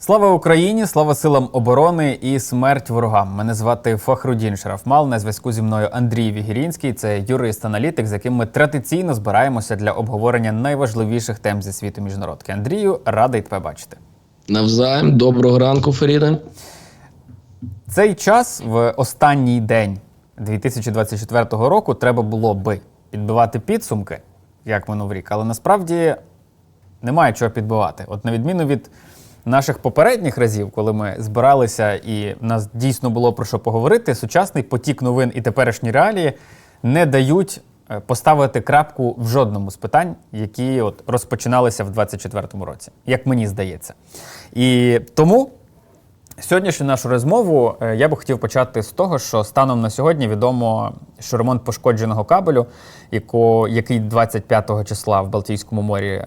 Слава Україні, слава силам оборони і смерть ворогам. Мене звати Фахрудін Шарафмал. На зв'язку зі мною Андрій Вігірінський. Це юрист-аналітик, з яким ми традиційно збираємося для обговорення найважливіших тем зі світу міжнародки. Андрію, радий тебе бачити. Навзаєм, доброго ранку, Феріде. Цей час в останній день 2024 року треба було би підбивати підсумки, як минув рік, але насправді немає чого підбивати. От на відміну від наших попередніх разів, коли ми збиралися і нас дійсно було про що поговорити, сучасний потік новин і теперішні реалії не дають е, поставити крапку в жодному з питань, які от розпочиналися в 2024 році, як мені здається. І тому Сьогоднішню нашу розмову е, я би хотів почати з того, що станом на сьогодні відомо, що ремонт пошкодженого кабелю, який 25 числа в Балтійському морі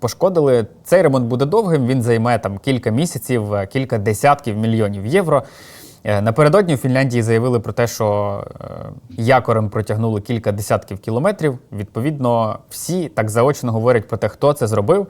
пошкодили, цей ремонт буде довгим. Він займе там кілька місяців, е, кілька десятків мільйонів євро. Е, Напередодні у Фінляндії заявили про те, що якорем протягнули кілька десятків кілометрів. Відповідно, всі так заочно говорять про те, хто це зробив,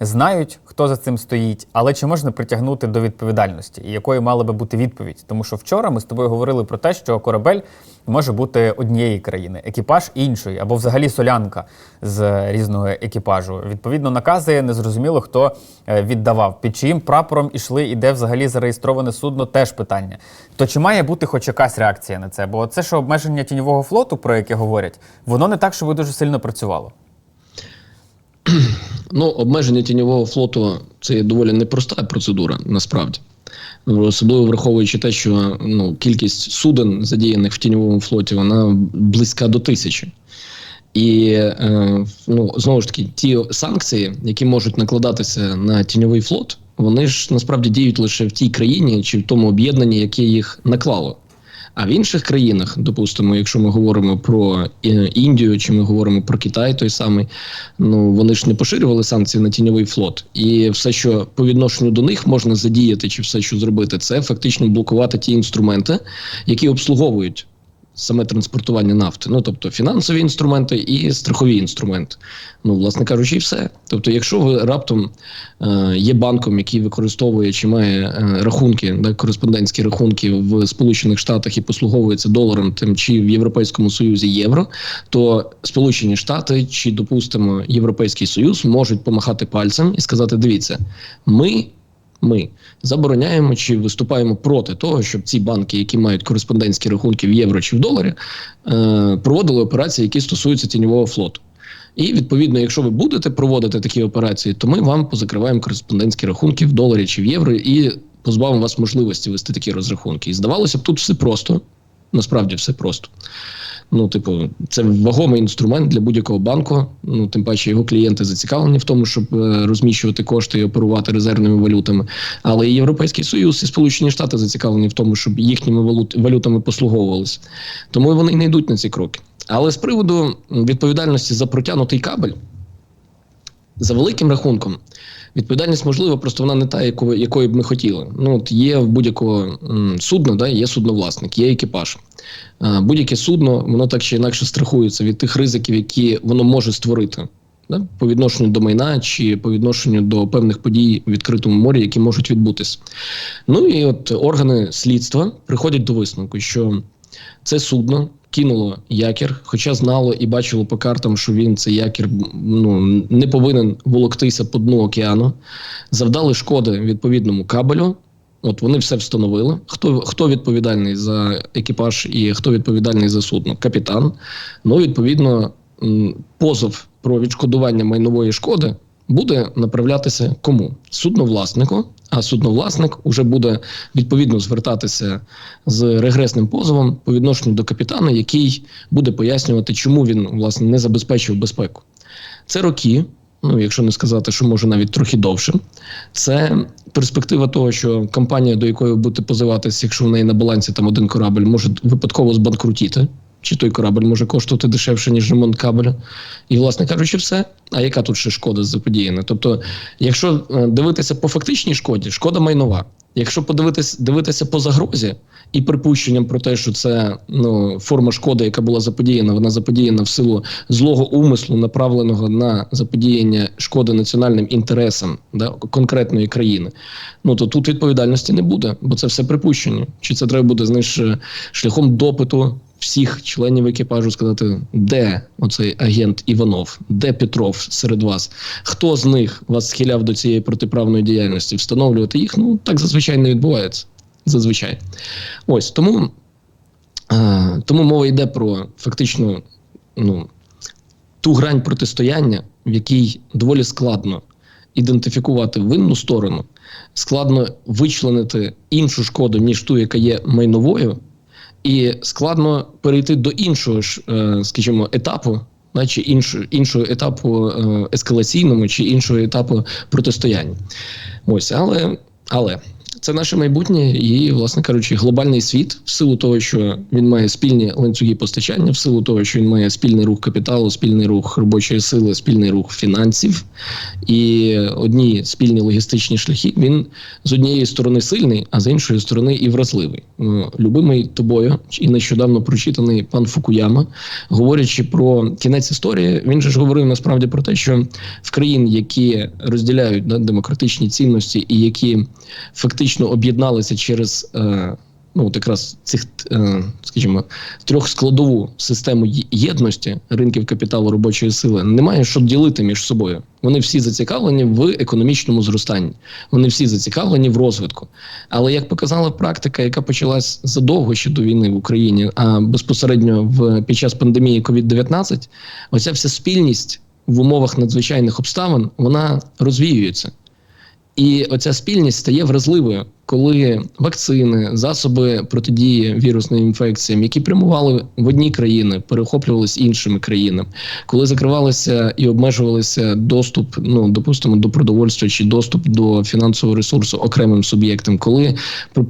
знають, хто за цим стоїть, але чи можна притягнути до відповідальності, і якою мала би бути відповідь? Тому що вчора ми з тобою говорили про те, що корабель може бути однієї країни, екіпаж іншої, або взагалі солянка з різного екіпажу. Відповідно, накази незрозуміло, хто е, віддавав, під чиїм прапором ішли і де взагалі зареєстроване судно, теж питання. То чи має бути хоч якась реакція на це? Бо це, що обмеження тіньового флоту, про яке говорять, воно не так, щоб дуже сильно працювало. Ну, обмеження тіньового флоту це доволі непроста процедура, насправді. Особливо враховуючи те, що ну, кількість суден, задіяних в тіньовому флоті, вона близька до тисячі. І е, ну, знову ж таки, ті санкції, які можуть накладатися на тіньовий флот, вони ж насправді діють лише в тій країні чи в тому об'єднанні, яке їх наклало. А в інших країнах, допустимо, якщо ми говоримо про е, Індію, чи ми говоримо про Китай, той самий, ну вони ж не поширювали санкції на тіньовий флот, і все, що по відношенню до них можна задіяти, чи все, що зробити, це фактично блокувати ті інструменти, які обслуговують саме транспортування нафти. Ну тобто фінансові інструменти і страхові інструменти. Ну, власне кажучи, і все. Тобто, якщо ви раптом е, є банком, який використовує чи має е, рахунки, да, кореспондентські рахунки в Сполучених Штатах і послуговується доларом тим чи в Європейському Союзі євро, то Сполучені Штати чи, допустимо, Європейський Союз можуть помахати пальцем і сказати: дивіться, ми. Ми забороняємо чи виступаємо проти того, щоб ці банки, які мають кореспондентські рахунки в євро чи в доларі, е, проводили операції, які стосуються тіньового флоту. І відповідно, якщо ви будете проводити такі операції, то ми вам позакриваємо кореспондентські рахунки в доларі чи в євро і позбавимо вас можливості вести такі розрахунки. І здавалося б, тут все просто. Насправді все просто. Ну, типу, це вагомий інструмент для будь-якого банку. Ну, тим паче його клієнти зацікавлені в тому, щоб е, розміщувати кошти і оперувати резервними валютами. Але і Європейський Союз і Сполучені Штати зацікавлені в тому, щоб їхніми валют, валютами послуговувалися. Тому вони й не йдуть на ці кроки. Але з приводу відповідальності за протягнутий кабель, за великим рахунком, відповідальність можлива, просто вона не та, якою, якою б ми хотіли. Ну, от є в будь-якого судна, да, є судновласник, є екіпаж. Будь-яке судно, воно так чи інакше страхується від тих ризиків, які воно може створити. Да, по відношенню до майна чи по відношенню до певних подій у відкритому морі, які можуть відбутися. Ну і от органи слідства приходять до висновку, що це судно кинуло якір, хоча знало і бачило по картам, що він цей якір ну не повинен волоктися по дну океану, завдали шкоди відповідному кабелю. От вони все встановили. Хто хто відповідальний за екіпаж і хто відповідальний за судно? Капітан. Ну, відповідно, позов про відшкодування майнової шкоди буде направлятися кому? Судновласнику. А судновласник уже буде відповідно звертатися з регресним позовом по відношенню до капітана, який буде пояснювати, чому він власне не забезпечив безпеку. Це роки. Ну, якщо не сказати, що може навіть трохи довше, це перспектива того, що компанія, до якої ви будете позиватися, якщо в неї на балансі там один корабль, може випадково збанкрутіти чи той корабль може коштувати дешевше, ніж ремонт кабеля. І, власне кажучи, все. А яка тут ще шкода заподіяна? Тобто, якщо е, дивитися по фактичній шкоді, шкода майнова. Якщо подивитися дивитися по загрозі і припущенням про те, що це ну, форма шкоди, яка була заподіяна, вона заподіяна в силу злого умислу, направленого на заподіяння шкоди національним інтересам да, конкретної країни, ну то тут відповідальності не буде, бо це все припущення. Чи це треба буде знаєш, е, шляхом допиту всіх членів екіпажу сказати, де оцей агент Іванов, де Петров серед вас, хто з них вас схиляв до цієї протиправної діяльності, встановлювати їх, ну так зазвичай не відбувається. Зазвичай. Ось тому, е, тому мова йде про фактично ну, ту грань протистояння, в якій доволі складно ідентифікувати винну сторону, складно вичленити іншу шкоду, ніж ту, яка є майновою, і складно перейти до іншого ж, е, скажімо, етапу. наче іншого, іншого етапу е, ескалаційному, чи іншого етапу протистояння. Ось, але, але це наше майбутнє і, власне кажучи, глобальний світ в силу того, що він має спільні ланцюги постачання, в силу того, що він має спільний рух капіталу, спільний рух робочої сили, спільний рух фінансів і одні спільні логістичні шляхи. Він з однієї сторони сильний, а з іншої сторони і вразливий. Ну, Любимий тобою і нещодавно прочитаний пан Фукуяма, говорячи про кінець історії, він же ж говорив насправді про те, що в країн, які розділяють да, демократичні цінності і які фактично об'єдналися через е, ну, от якраз цих, е, скажімо, трьох складову систему єдності ринків капіталу робочої сили, немає що ділити між собою. Вони всі зацікавлені в економічному зростанні, вони всі зацікавлені в розвитку. Але як показала практика, яка почалась задовго ще до війни в Україні, а безпосередньо в під час пандемії COVID-19, оця вся спільність в умовах надзвичайних обставин вона розвіюється. І оця спільність стає вразливою, коли вакцини, засоби протидії вірусним інфекціям, які прямували в одні країни, перехоплювалися іншими країнами, коли закривалися і обмежувалися доступ, ну допустимо, до продовольства чи доступ до фінансового ресурсу окремим суб'єктам, коли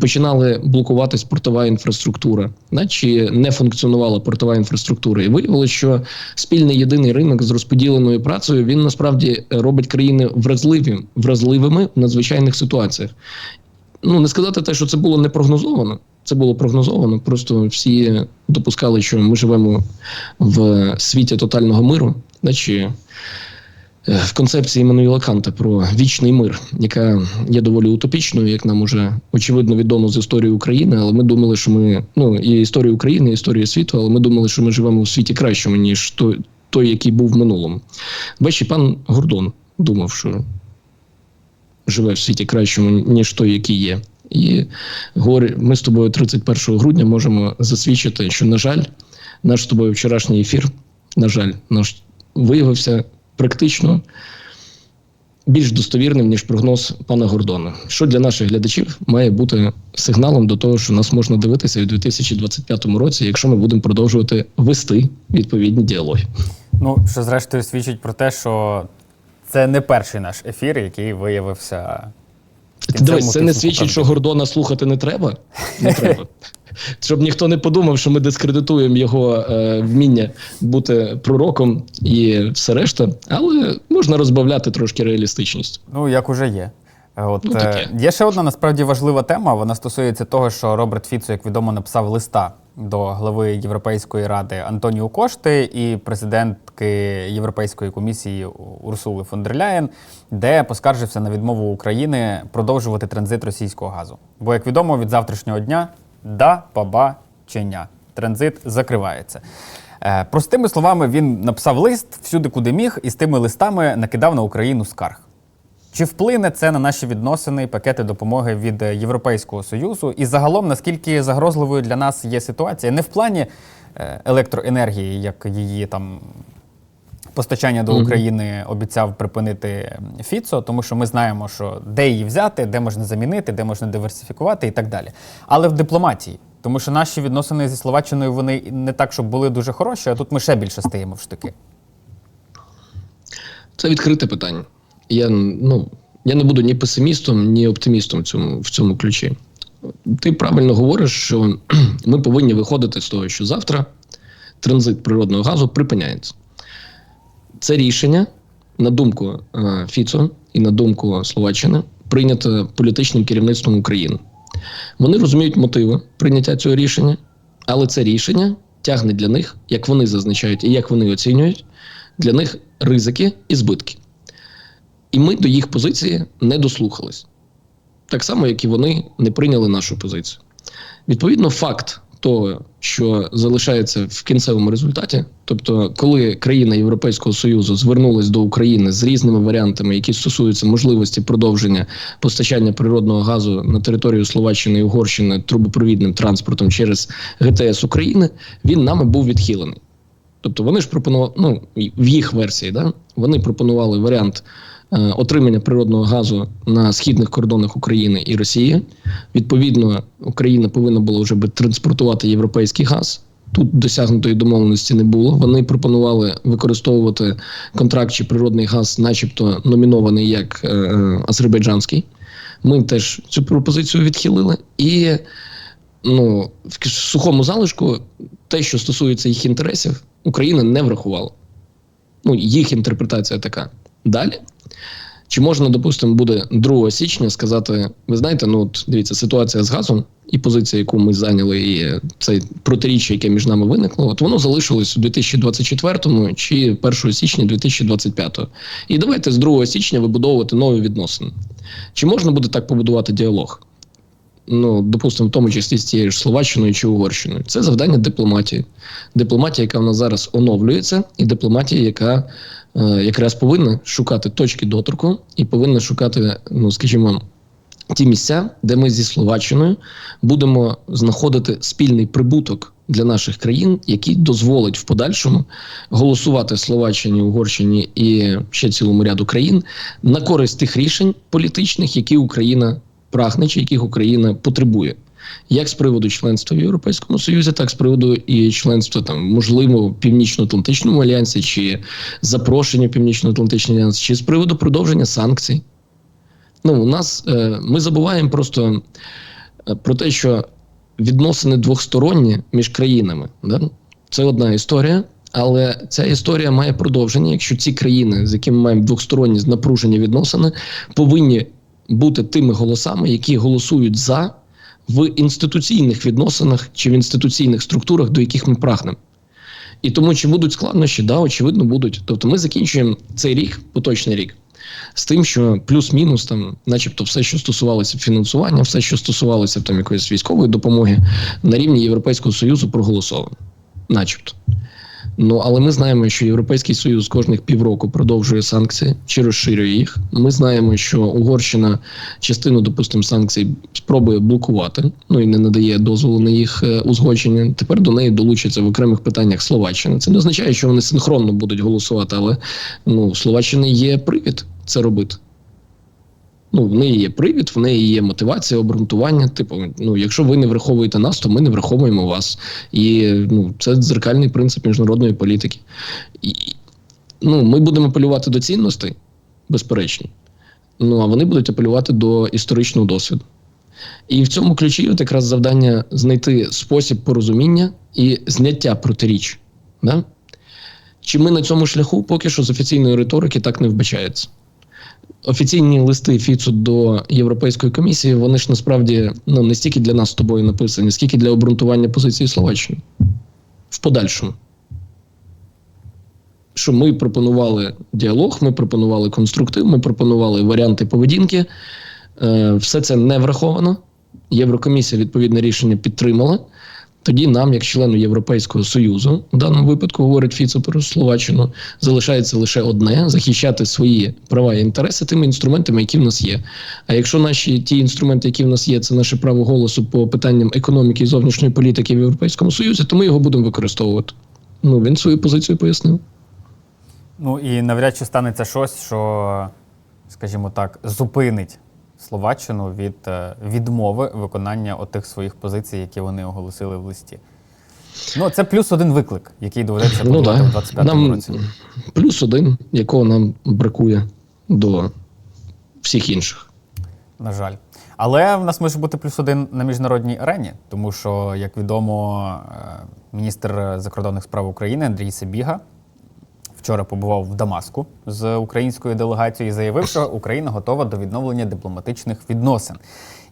починали блокуватись портова інфраструктура, да, чи не функціонувала портова інфраструктура, і виявилося, що спільний єдиний ринок з розподіленою працею він насправді робить країни вразливі, вразливими в надзвичайних ситуаціях. Ну не сказати те, що це було не прогнозовано. Це було прогнозовано. Просто всі допускали, що ми живемо в світі тотального миру, да, чи е, в концепції Мануїла Канта про вічний мир, яка є доволі утопічною, як нам уже очевидно відомо з історії України. Але ми думали, що ми ну і історії України, і історії світу, але ми думали, що ми живемо у світі кращому, ніж той, той який був в минулому. Бачите, пан Гордон думав, що живе в світі кращому, ніж той, який є. І говорить, ми з тобою 31 грудня можемо засвідчити, що, на жаль, наш з тобою вчорашній ефір, на жаль, наш виявився практично більш достовірним, ніж прогноз пана Гордона. Що для наших глядачів має бути сигналом до того, що нас можна дивитися в 2025 році, якщо ми будемо продовжувати вести відповідні діалоги. Ну, що зрештою свідчить про те, що це не перший наш ефір, який виявився. Дивись, це не свідчить, що. Гордона слухати не треба. Не треба. Щоб ніхто не подумав, що ми дискредитуємо його е, вміння бути пророком і все решта, але можна розбавляти трошки реалістичність. Ну, як уже є. От, Ну, е, є ще одна насправді важлива тема. Вона стосується того, що Роберт Фіцо, як відомо, написав листа до глави Європейської ради Антоніо Кошти і президентки Європейської комісії Урсули фон дер Ляєн, де поскаржився на відмову України продовжувати транзит російського газу. Бо, як відомо, від завтрашнього дня да побачення. Транзит закривається. Е, Простими словами, він написав лист всюди, куди міг, і з тими листами накидав на Україну скарг. Чи вплине це на наші відносини і пакети допомоги від е, Європейського Союзу? І загалом, наскільки загрозливою для нас є ситуація не в плані е, електроенергії, як її там постачання до України обіцяв припинити Фіцо, тому що ми знаємо, що де її взяти, де можна замінити, де можна диверсифікувати і так далі. Але в дипломатії, тому що наші відносини зі Словаччиною вони не так, щоб були дуже хороші, а тут ми ще більше стаємо в штики. Це відкрите питання. Я, ну, я не буду ні песимістом, ні оптимістом в цьому, в цьому ключі. Ти правильно говориш, що ми повинні виходити з того, що завтра транзит природного газу припиняється. Це рішення, на думку е, Фіцо і на думку Словаччини, прийнято політичним керівництвом України. Вони розуміють мотиви прийняття цього рішення, але це рішення тягне для них, як вони зазначають і як вони оцінюють, для них ризики і збитки. І ми до їх позиції не дослухались. Так само, як і вони не прийняли нашу позицію. Відповідно, факт того, що залишається в кінцевому результаті, тобто, коли країна Європейського Союзу звернулась до України з різними варіантами, які стосуються можливості продовження постачання природного газу на територію Словаччини і Угорщини трубопровідним транспортом через ГТС України, він нами був відхилений. Тобто вони ж пропонували, ну в їх версії, да, вони пропонували варіант отримання природного газу на східних кордонах України і Росії. Відповідно, Україна повинна була вже би транспортувати європейський газ. Тут досягнутої домовленості не було. Вони пропонували використовувати контракт чи природний газ, начебто номінований як е, е, азербайджанський. Ми теж цю пропозицію відхилили. І ну, в сухому залишку те, що стосується їх інтересів, Україна не врахувала. Ну, їх інтерпретація така. Далі. Чи можна, допустимо, буде 2 січня сказати: ви знаєте, ну от дивіться, ситуація з газом і позиція, яку ми зайняли, і це протиріччя, яке між нами виникло, от воно залишилось у 2024 чи 1 січня 2025. І давайте з 2 січня вибудовувати нові відносини. Чи можна буде так побудувати діалог? ну, допустимо, в тому числі з тією ж Словаччиною чи Угорщиною. Це завдання дипломатії. Дипломатія, яка в нас зараз оновлюється, і дипломатія, яка якраз повинна шукати точки доторку і повинна шукати, ну скажімо, ті місця, де ми зі Словаччиною будемо знаходити спільний прибуток. Для наших країн, який дозволить в подальшому голосувати Словаччині, Угорщині і ще цілому ряду країн на користь тих рішень політичних, які Україна прагне, чи яких Україна потребує, як з приводу членства в Європейському Союзі, так з приводу і членства там можливо північно-атлантичному альянсі, чи запрошення північно-атлантичний альянс, чи з приводу продовження санкцій. Ну, у нас е, ми забуваємо просто е, про те, що відносини двохсторонні між країнами. Да? Це одна історія. Але ця історія має продовження, якщо ці країни, з якими маємо двохсторонні напружені відносини, повинні бути тими голосами, які голосують за в інституційних відносинах чи в інституційних структурах, до яких ми прагнемо. І тому, чи будуть складнощі, да, очевидно, будуть. Тобто, ми закінчуємо цей рік, поточний рік, з тим, що плюс-мінус, там, начебто, все, що стосувалося фінансування, все, що стосувалося там якоїсь військової допомоги, на рівні Європейського Союзу проголосовано, начебто. Ну але ми знаємо, що Європейський Союз кожних півроку продовжує санкції чи розширює їх. Ми знаємо, що Угорщина частину, допустимо, санкцій спробує блокувати, ну і не надає дозволу на їх е, узгодження. Тепер до неї долучаться в окремих питаннях Словаччина. Це не означає, що вони синхронно будуть голосувати, але ну Словаччини є привід це робити. Ну, в неї є привід, в неї є мотивація, обґрунтування. Типу, ну, якщо ви не враховуєте нас, то ми не враховуємо вас. І ну, це дзеркальний принцип міжнародної політики. І, ну, Ми будемо апелювати до цінностей, безперечно. Ну а вони будуть апелювати до історичного досвіду. І в цьому ключі от якраз завдання знайти спосіб порозуміння і зняття протиріч. Да? Чи ми на цьому шляху поки що з офіційної риторики так не вбачається? Офіційні листи Фіцу до Європейської комісії, вони ж насправді ну не стільки для нас з тобою написані, скільки для обґрунтування позиції Словаччини в подальшому. Що ми пропонували діалог, ми пропонували конструктив, ми пропонували варіанти поведінки. Е, Все це не враховано. Єврокомісія відповідне рішення підтримала. Тоді нам, як члену Європейського союзу, в даному випадку говорить Фіцо про Словаччину, залишається лише одне захищати свої права і інтереси тими інструментами, які в нас є. А якщо наші ті інструменти, які в нас є, це наше право голосу по питанням економіки і зовнішньої політики в Європейському Союзі, то ми його будемо використовувати. Ну він свою позицію пояснив. Ну і навряд чи станеться щось, що, скажімо так, зупинить Словаччину від е, відмови виконання отих своїх позицій, які вони оголосили в листі. Ну, це плюс один виклик, який доведеться ну, да. в 25 нам році. Плюс один, якого нам бракує до всіх інших. На жаль. Але в нас може бути плюс один на міжнародній арені, тому що, як відомо, е, міністр закордонних справ України Андрій Сибіга вчора побував в Дамаску з українською делегацією і заявив, що Україна готова до відновлення дипломатичних відносин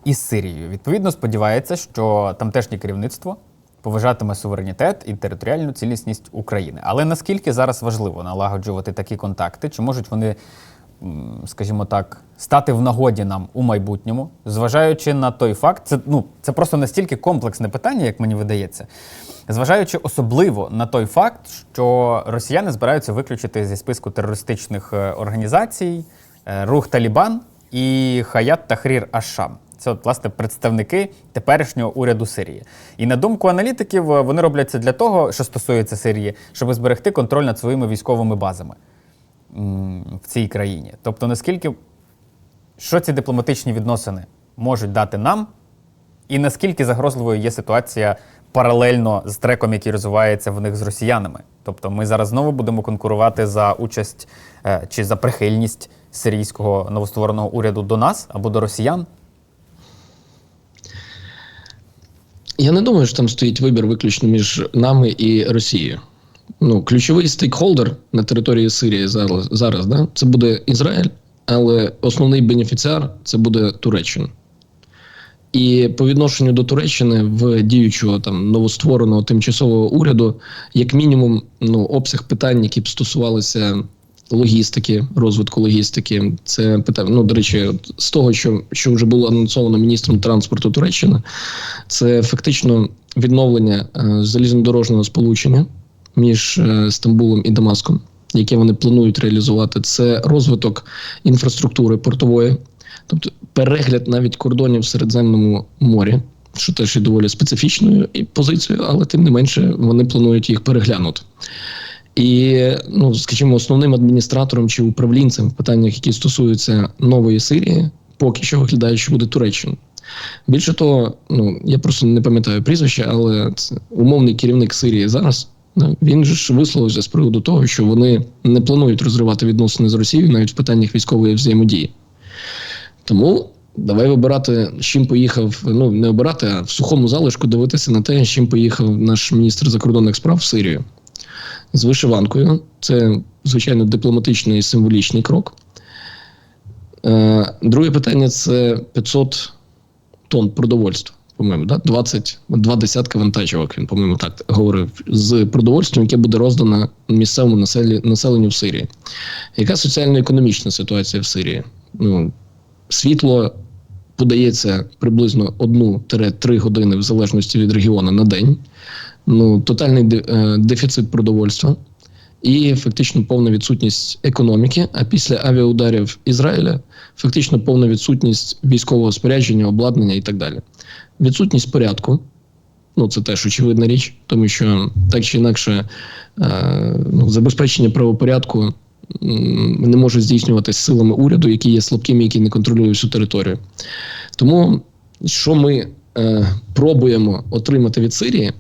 із Сирією. Відповідно, сподівається, що тамтешнє керівництво поважатиме суверенітет і територіальну цілісність України. Але наскільки зараз важливо налагоджувати такі контакти? Чи можуть вони, скажімо так, стати в нагоді нам у майбутньому, зважаючи на той факт, це ну це просто настільки комплексне питання, як мені видається. Зважаючи особливо на той факт, що росіяни збираються виключити зі списку терористичних е, організацій е, рух Талібан і Хаят Тахрір Ашам. Це от, власне представники теперішнього уряду Сирії. І на думку аналітиків, е, вони роблять це для того, що стосується Сирії, щоб зберегти контроль над своїми військовими базами в цій країні. Тобто, наскільки що ці дипломатичні відносини можуть дати нам, і наскільки загрозливою є ситуація паралельно з треком, який розвивається в них з росіянами? Тобто ми зараз знову будемо конкурувати за участь е, чи за прихильність сирійського новоствореного уряду до нас або до росіян. Я не думаю, що там стоїть вибір виключно між нами і Росією. Ну, ключовий стейкхолдер на території Сирії зараз, зараз да, це буде Ізраїль, але основний бенефіціар це буде Туреччина. І по відношенню до Туреччини в діючого там новоствореного тимчасового уряду, як мінімум, ну, обсяг питань, які б стосувалися логістики, розвитку логістики, це питання. Ну, до речі, з того, що, що вже було анонсовано міністром транспорту Туреччини, це фактично відновлення е, залізнодорожнього сполучення між е, Стамбулом і Дамаском, яке вони планують реалізувати. Це розвиток інфраструктури портової, тобто перегляд навіть кордонів в Середземному морі, що теж є доволі специфічною позицією, але тим не менше вони планують їх переглянути. І, ну, скажімо, основним адміністратором чи управлінцем в питаннях, які стосуються нової Сирії, поки що виглядає, що буде Туреччина. Більше того, ну я просто не пам'ятаю прізвище, але це умовний керівник Сирії зараз. Він ж висловився з приводу того, що вони не планують розривати відносини з Росією навіть в питаннях військової взаємодії. Тому давай вибирати, з чим поїхав. Ну не обирати, а в сухому залишку дивитися на те, з чим поїхав наш міністр закордонних справ в Сирію з вишиванкою. Це звичайно дипломатичний і символічний крок. Е, Друге питання це 500 тонн продовольства. По-моєму, да? 20, два десятка вантажівок, він, по-моєму, так говорив, з продовольством, яке буде роздано місцевому населі, населенню в Сирії. Яка соціально-економічна ситуація в Сирії? Ну, світло подається приблизно 1-3 години в залежності від регіону на день. Ну, тотальний е, дефіцит продовольства і фактично повна відсутність економіки. А після авіаударів Ізраїля фактично повна відсутність військового спорядження, обладнання і так далі. Відсутність порядку. Ну, це теж очевидна річ, тому що так чи інакше е, ну, забезпечення правопорядку не може здійснюватися силами уряду, які є слабкими, які не контролюють всю територію. Тому що ми е, пробуємо отримати від Сирії,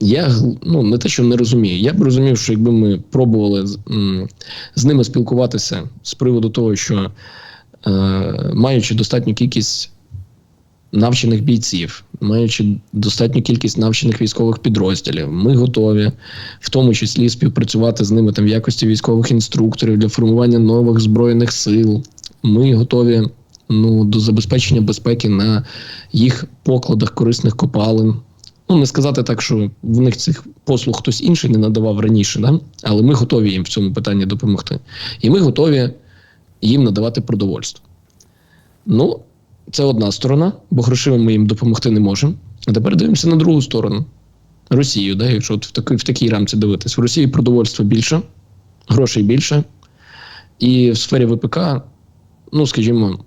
я ну, не те, що не розумію. Я б розумів, що якби ми пробували з ними спілкуватися з приводу того, що е, маючи достатню кількість навчених бійців, маючи достатню кількість навчених військових підрозділів, ми готові в тому числі співпрацювати з ними там в якості військових інструкторів для формування нових збройних сил. Ми готові ну, до забезпечення безпеки на їх покладах корисних копалин. Ну, не сказати так, що в них цих послуг хтось інший не надавав раніше, да? але ми готові їм в цьому питанні допомогти. І ми готові їм надавати продовольство. Ну, це одна сторона, бо грошима ми їм допомогти не можемо. А тепер дивимося на другу сторону. Росію, да, якщо от в, такій, в такій рамці дивитись. В Росії продовольства більше, грошей більше. І в сфері ВПК, ну, скажімо,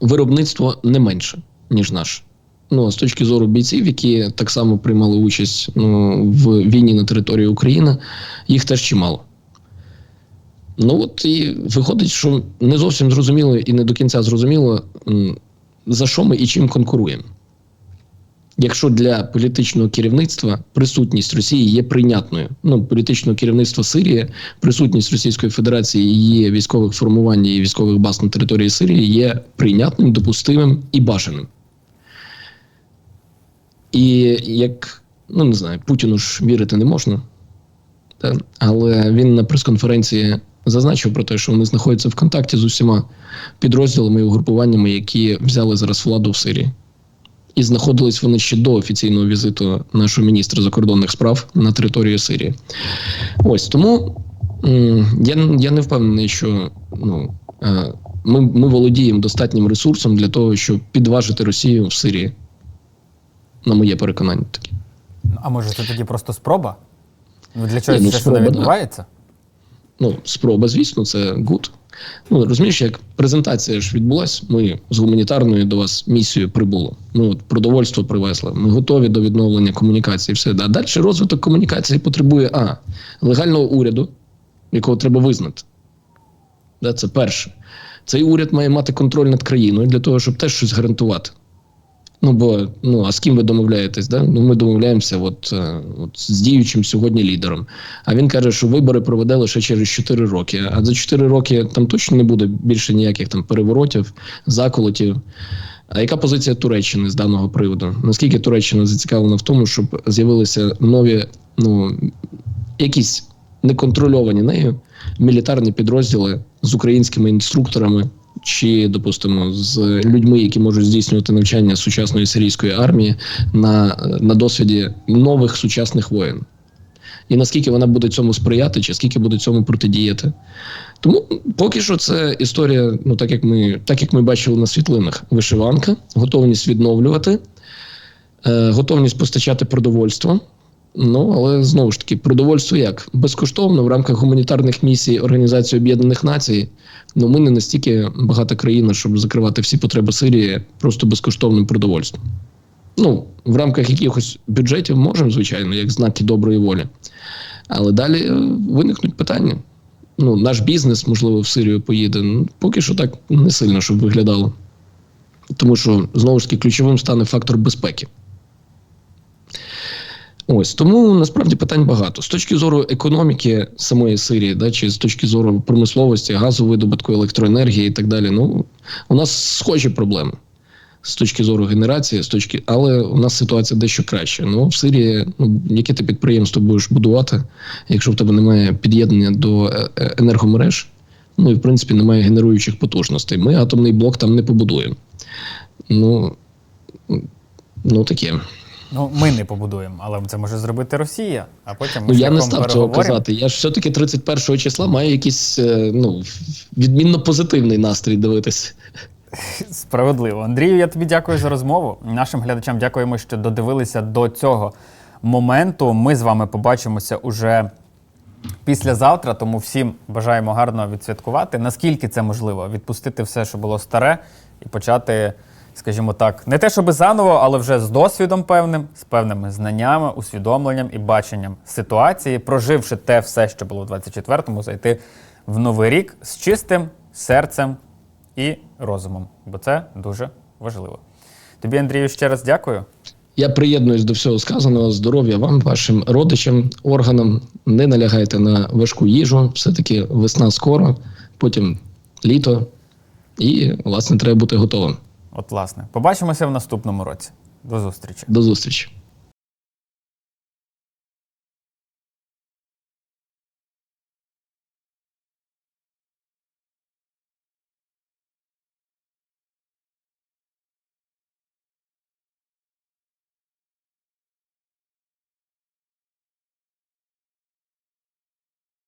виробництво не менше, ніж наше. Ну, з точки зору бійців, які так само приймали участь ну, в війні на території України, їх теж чимало. Ну от і виходить, що не зовсім зрозуміло і не до кінця зрозуміло, за що ми і чим конкуруємо. Якщо для політичного керівництва присутність Росії є прийнятною, ну політичного керівництва Сирії, присутність Російської Федерації її військових формувань і військових баз на території Сирії є прийнятним, допустимим і бажаним. І як ну не знаю, Путіну ж вірити не можна, та, але він на прес-конференції зазначив про те, що вони знаходяться в контакті з усіма підрозділами і угрупуваннями, які взяли зараз владу в Сирії. І знаходились вони ще до офіційного візиту нашого міністра закордонних справ на територію Сирії. Ось тому я, я не впевнений, що ну, е, ми, ми володіємо достатнім ресурсом для того, щоб підважити Росію в Сирії. На моє переконання таке. А може це тоді просто спроба? Ну, Для чогось Ні, ну, це спроба, да. відбувається? Ну, спроба, звісно, це гуд. Ну, розумієш, як презентація ж відбулась, ми з гуманітарною до вас місією прибули. Ми от продовольство привезли. Ми готові до відновлення комунікації. Все. А далі розвиток комунікації потребує а легального уряду, якого треба визнати. Да, це перше. Цей уряд має мати контроль над країною для того, щоб теж щось гарантувати. Ну, бо ну а з ким ви домовляєтесь? Да? Ну, ми домовляємося от, е, от з діючим сьогодні лідером. А він каже, що вибори проведе лише через 4 роки. А за 4 роки там точно не буде більше ніяких там переворотів, заколотів. А яка позиція Туреччини з даного приводу? Наскільки Туреччина зацікавлена в тому, щоб з'явилися нові, ну якісь неконтрольовані нею мілітарні підрозділи з українськими інструкторами, чи, допустимо, з людьми, які можуть здійснювати навчання сучасної сирійської армії на, на досвіді нових сучасних воєн? І наскільки вона буде цьому сприяти, чи скільки буде цьому протидіяти? Тому поки що це історія, ну так як ми, так як ми бачили на світлинах, вишиванка, готовність відновлювати, е, готовність постачати продовольство. Ну, але знову ж таки, продовольство як? Безкоштовно в рамках гуманітарних місій Організації Об'єднаних Націй. Ну, ми не настільки багата країна, щоб закривати всі потреби Сирії просто безкоштовним продовольством. Ну, в рамках якихось бюджетів можемо, звичайно, як знаки доброї волі. Але далі е, виникнуть питання. Ну, наш бізнес, можливо, в Сирію поїде. Ну, поки що так не сильно, щоб виглядало. Тому що знову ж таки ключовим стане фактор безпеки. Ось тому насправді питань багато. З точки зору економіки самої Сирії, да, чи з точки зору промисловості, газовидобутку, електроенергії і так далі. Ну, у нас схожі проблеми з точки зору генерації, з точки, але у нас ситуація дещо краща. Ну, в Сирії, ну, яке ти підприємство будеш будувати, якщо в тебе немає під'єднання до е, е, енергомереж, ну і в принципі немає генеруючих потужностей. Ми атомний блок там не побудуємо. Ну, ну таке. Ну, ми не побудуємо, але це може зробити Росія, а потім ми Ну я не став цього казати. Я ж все-таки 31 числа маю якийсь е, ну, відмінно позитивний настрій дивитись. Справедливо. Андрію, я тобі дякую за розмову. Нашим глядачам дякуємо, що додивилися до цього моменту. Ми з вами побачимося уже післязавтра, тому всім бажаємо гарно відсвяткувати. Наскільки це можливо, відпустити все, що було старе, і почати, скажімо так, не те, щоб заново, але вже з досвідом певним, з певними знаннями, усвідомленням і баченням ситуації, проживши те все, що було в 24-му, зайти в новий рік з чистим серцем і розумом, бо це дуже важливо. Тобі, Андрію, ще раз дякую. Я приєднуюсь до всього сказаного. Здоров'я вам, вашим родичам, органам. Не налягайте на важку їжу. Все-таки весна скоро, потім літо. І, власне, треба бути готовим. От, власне, побачимося в наступному році. До зустрічі. До зустрічі.